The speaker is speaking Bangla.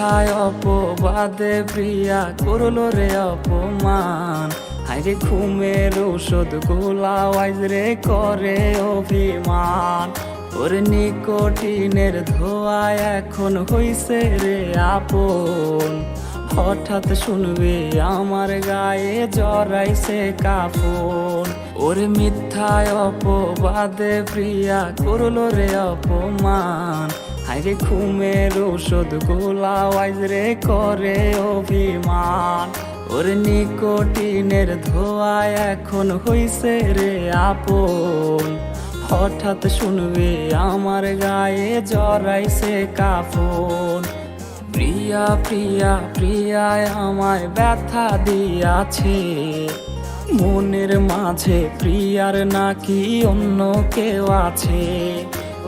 মিথ্যায় অপবাদে প্রিয়া করল রে অপমান? হাইরে ঘুমের ঔষধ গোলা ওয়াইজ রে করে অভিমান। ওর নিকোটিনের ধোয়া এখন হইছে রে আপন। হঠাৎ শুনবে আমার গায়ে জড়াইছে কাপন ওরে মিথ্যায় অপবাদে প্রিয়া করল রে অপমান। হাইরে ঘুমের ঔষধ গোলা ওয়াইজ রে করে অভিমান। ওর নিকোটিনের ধোয়া এখন হইছে রে আপন। হঠাৎ শুনবে আমার গায়ে জড়াইছে কাপন প্রিয়া প্রিয়া, প্রিয়ায় আমায় ব্যথা দিয়াছে। মনের মাঝে প্রিয়ার নাকি অন্য কেউ আছে।